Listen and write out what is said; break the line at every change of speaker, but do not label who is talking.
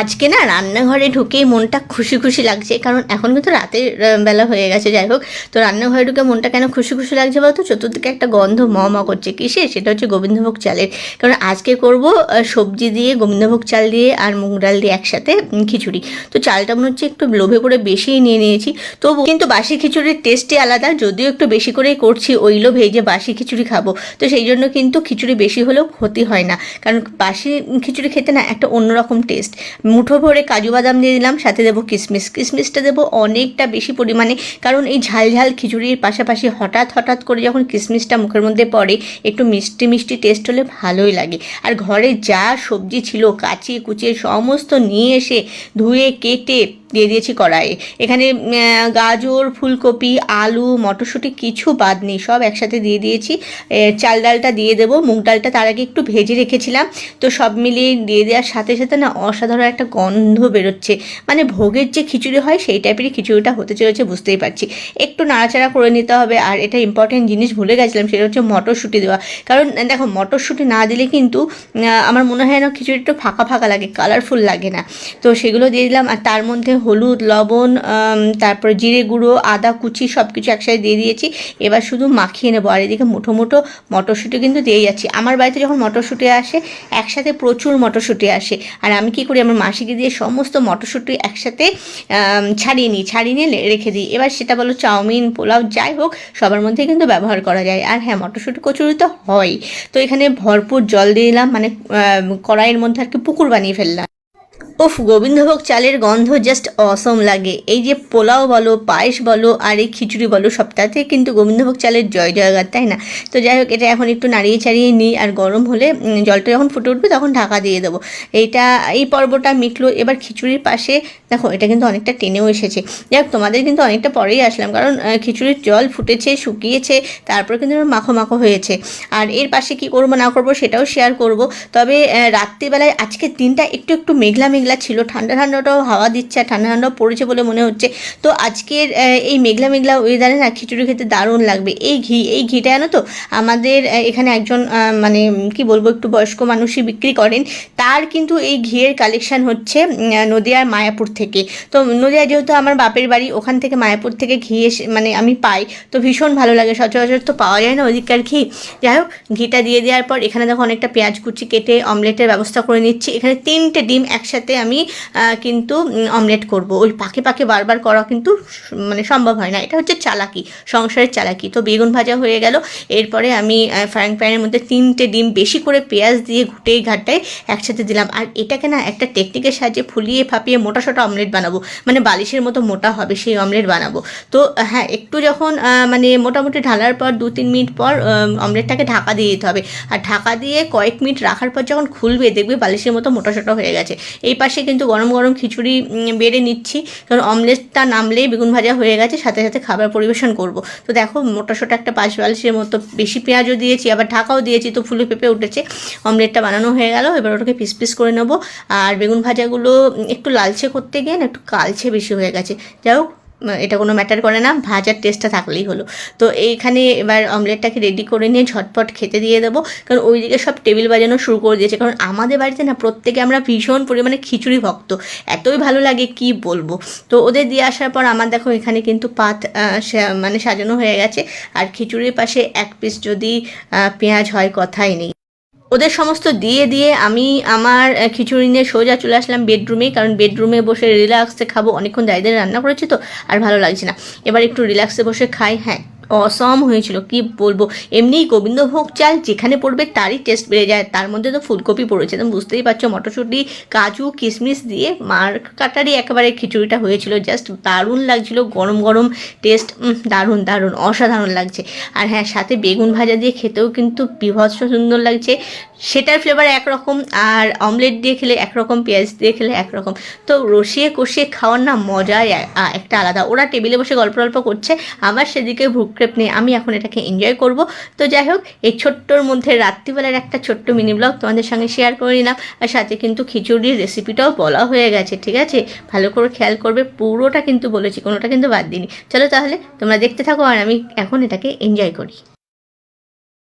আজকে না রান্নাঘরে ঢুকেই মনটা খুশি খুশি লাগছে, কারণ এখন কিন্তু রাতের বেলা হয়ে গেছে, যাই হোক। তো রান্নাঘরে ঢুকে মনটা কেন খুশি খুশি লাগছে বলতো? চতুর্দিকে একটা গন্ধ ম করছে কিসে? সেটা হচ্ছে গোবিন্দভোগ চালের। কারণ আজকে করব সবজি দিয়ে গোবিন্দভোগ চাল দিয়ে আর মুগ ডাল দিয়ে একসাথে খিচুড়ি। তো চালটা মনে হচ্ছে একটু লোভে করে বেশিই নিয়ে নিয়েছি। তবু কিন্তু বাসি খিচুড়ির টেস্টই আলাদা, যদিও একটু বেশি করেই করছি ওই লোভে যে বাসি খিচুড়ি খাব। তো সেই জন্য কিন্তু খিচুড়ি বেশি হলেও ক্ষতি হয় না। কারণ বাসি খিচুড়ি খেতে না একটা অন্যরকম টেস্ট। মুঠো ভরে কাজু বাদাম দিয়ে দিলাম, সাথে দেবো কিশমিশ কিশমিশটা দেবো অনেকটা বেশি পরিমাণে, কারণ এই ঝাল ঝাল খিচুড়ির পাশাপাশি হঠাৎ হঠাৎ করে যখন কিশমিশটা মুখের মধ্যে পড়ে, একটু মিষ্টি মিষ্টি টেস্ট হলে ভালোই লাগে। আর ঘরে যা সবজি ছিল, কাচিয়ে কুচিয়ে সমস্ত নিয়ে এসে ধুয়ে, কেটে দিয়ে দিয়েছি কড়াইয়ে এখানে গাজর, ফুলকপি, আলু, মটরশুঁটি কিছু বাদ নেই, সব একসাথে দিয়ে দিয়েছি। চাল ডালটা দিয়ে দেবো, মুগ ডালটা তার আগে একটু ভেজে রেখেছিলাম। তো সব মিলিয়ে দিয়ে দেওয়ার সাথে সাথে না অসাধারণ একটা গন্ধ বেরোচ্ছে। মানে ভোগের যে খিচুড়ি হয়, সেই টাইপেরই খিচুড়িটা হতে চলেছে, বুঝতেই পারছি। একটু নাড়াচাড়া করে নিতে হবে, আর এটা ইম্পর্টেন্ট জিনিস ভুলে গেছিলাম, সেটা হচ্ছে মটরশুঁটি দেওয়া। কারণ, দেখো, মটরশুঁটি না দিলে কিন্তু আমার মনে হয় না খিচুড়ি একটু ফাঁকা ফাঁকা লাগে কালারফুল লাগে না। তো সেগুলো দিয়ে দিলাম, আর তার মধ্যে হলুদ, লবণ তারপর জিরে গুঁড়ো, আদা, কুচি সব কিছু একসাথে দিয়ে দিয়েছি। এবার শুধু মাখিয়ে নেব। আর এদিকে মুঠো মুঠো মটরশুঁটি কিন্তু দিয়ে যাচ্ছি। আমার বাড়িতে যখন মটরশুঁটি আসে, একসাথে প্রচুর মটরশুঁটি আসে। আর আমি কি করি, আমার মাসিকে দিয়ে সমস্ত মটরশুঁটি একসাথে ছাড়িয়ে নিই, ছাড়িয়ে নিয়ে রেখে দিই। এবার সেটা বলো চাউমিন, পোলাও, যাই হোক, সবার মধ্যে কিন্তু ব্যবহার করা যায়। আর হ্যাঁ মটরশুঁটি কচুরি তো হয় তো এখানে ভরপুর জল দিয়ে দিলাম মানে কড়াইয়ের মধ্যে আর কি পুকুর বানিয়ে ফেললাম। উফ, গোবিন্দভোগ চালের গন্ধ জাস্ট অসম লাগে। এই যে পোলাও বলো, পায়েস বলো, আর এই খিচুড়ি বলো, সবটাতে কিন্তু গোবিন্দভোগ চালের জয় জয়গার তাই না? তো যাই হোক, এটা এখন একটু নাড়িয়ে চাড়িয়ে নিই, আর গরম হলে জলটা যখন ফুটে উঠবে তখন ঢাকা দিয়ে দেবো। এইটা, এই পর্বটা মিটলো, এবার খিচুড়ির পাশে, দেখো, এটা কিন্তু অনেকটা টেনেও এসেছে। যাই হোক, তোমাদের কিন্তু অনেকটা পরেই আসলাম, কারণ খিচুড়ির জল ফুটেছে, শুকিয়েছে, তারপর কিন্তু মাখো মাখো হয়েছে। আর এর পাশে কি করব, না করব, সেটাও শেয়ার করব। তবে রাত্রিবেলায় আজকের দিনটা একটু একটু মেঘলা মেঘলা ছিল, ঠান্ডা ঠান্ডাটাও হাওয়া দিচ্ছে আর ঠান্ডা ঠান্ডাও পড়েছে বলে মনে হচ্ছে। তো আজকের এই মেঘলা মেঘলা ওয়েদারে না খিচুড়ি খেতে দারুণ লাগবে। এই ঘি, এই ঘিটা জানো তো? আমাদের এখানে একজন মানে কি বলব, একটু বয়স্ক মানুষই বিক্রি করেন। তার কিন্তু এই ঘিয়ের কালেকশান হচ্ছে নদিয়ার মায়াপুর থেকে। তো নদিয়া যেহেতু আমার বাপের বাড়ি, ওখান থেকে মায়াপুর থেকে ঘি এসে মানে আমি পাই। তো ভীষণ ভালো লাগে, সচরাচর তো পাওয়া যায় না ওদিককার ঘি। যাই হোক, ঘিটা দিয়ে দেওয়ার পর এখানে দেখো অনেকটা পেঁয়াজ কুচি কেটে অমলেটের ব্যবস্থা করে নিচ্ছি। এখানে তিনটে ডিম একসাথে আমি কিন্তু অমলেট করব। ওই পাকে পাকে বারবার করা কিন্তু মানে সম্ভব হয় না। এটা হচ্ছে চালাকি, সংসারের চালাকি। তো বেগুন ভাজা হয়ে গেল। এরপরে আমি ফ্রাইং প্যানের মধ্যে তিনটে ডিম বেশি করে পেঁয়াজ দিয়ে ঘুটে ঘাটায় একসাথে দিলাম। আর এটাকে না একটা টেকনিকের সাহায্যে ফুলিয়ে ফাপিয়ে মোটা সোটা অমলেট বানাবো? মানে বালিশের মতো মোটা হবে সেই অমলেট বানাবো। তো হ্যাঁ একটু যখন মানে মোটামুটি ঢালার পর দু তিন মিনিট পর অমলেটটাকে ঢাকা দিয়ে দিতে হবে। আর ঢাকা দিয়ে কয়েক মিনিট রাখার পর যখন খুলবে, দেখবে বালিশের মতো মোটা সোটা হয়ে গেছে। এই পাশে কিন্তু গরম গরম খিচুড়ি বেড়ে নিচ্ছি। কারণ অমলেটটা নামলেই বেগুন ভাজা হয়ে গেছে, সাথে সাথে খাবার পরিবেশন করব। তো দেখো মোটা সোটা একটা পাঁচ বালিশের মতো বেশি পেঁয়াজও দিয়েছি, আবার ঢাকাও দিয়েছি, তো ফুলে পেঁপে উঠেছে। অমলেটটা বানানো হয়ে গেল, এবার ওটাকে পিস পিস করে নেব। আর বেগুন ভাজাগুলো একটু লালচে করতে গিয়ে না, একটু কালছে বেশি হয়ে গেছে। যাই হোক এটা কোনো ম্যাটার করে না, ভাজার টেস্টটা থাকলেই হলো। তো এইখানে এবার অমলেটটাকে রেডি করে নিয়ে ঝটপট খেতে দিয়ে দেবো। কারণ ওইদিকে সব টেবিল বাজানো শুরু করে দিয়েছে। কারণ আমাদের বাড়িতে না প্রত্যেকে আমরা ভীষণ পরিমাণে খিচুড়ি ভক্ত। এতই ভালো লাগে কি বলব? তো ওদের দিয়ে আসার পর আমার দেখো এখানে কিন্তু পাত মানে সাজানো হয়ে গেছে। আর খিচুড়ির পাশে এক পিস যদি পেঁয়াজ হয় কথাই নেই। ওদের সমস্ত দিয়ে দিয়ে আমি আমার খিচুড়ি নিয়ে সোজা চলে আসলাম বেডরুমে কারণ বেডরুমে বসে রিল্যাক্সে খাব, অনেকক্ষণ দায়ীদের রান্না করেছি তো, আর ভালো লাগছে না। এবার একটু রিল্যাক্সে বসে খাই হ্যাঁ। অসম হয়েছিল, কি বলব? এমনিই গোবিন্দভোগ চাল যেখানে পড়বে তারই টেস্ট বেড়ে যায়। তার মধ্যে তো ফুলকপি পড়েছে, তুমি বুঝতেই পারছ। মটরশুঁটি, কাজু, কিশমিশ দিয়ে মার কাটারি একেবারে খিচুড়িটা হয়েছিল। জাস্ট দারুণ লাগছিল, গরম গরম টেস্ট দারুণ দারুণ, অসাধারণ লাগছে। আর হ্যাঁ সাথে বেগুন ভাজা দিয়ে খেতেও কিন্তু বিভৎস সুন্দর লাগছে। সেটার ফ্লেভার একরকম, আর অমলেট দিয়ে খেলে একরকম, পেঁয়াজ দিয়ে খেলে একরকম। তো রসিয়ে কষিয়ে খাওয়ার না মজাই একটা আলাদা। ওরা টেবিলে বসে গল্প গল্প করছে আমার সেদিকে ভ্রুক্ষেপ নেই আমি এখন এটাকে এনজয় করব। তো যাই হোক এই ছোট্টর মধ্যে রাত্রিবেলার একটা ছোট্ট মিনি ব্লগ তোমাদের সঙ্গে শেয়ার করে নিলাম। আর সাথে কিন্তু খিচুড়ির রেসিপিটাও বলা হয়ে গেছে, ঠিক আছে? ভালো করে খেয়াল করবে, পুরোটা কিন্তু বলেছি, কোনোটা কিন্তু বাদ দিইনি। চলো তাহলে তোমরা দেখতে থাকো আর আমি এখন এটাকে এনজয় করি।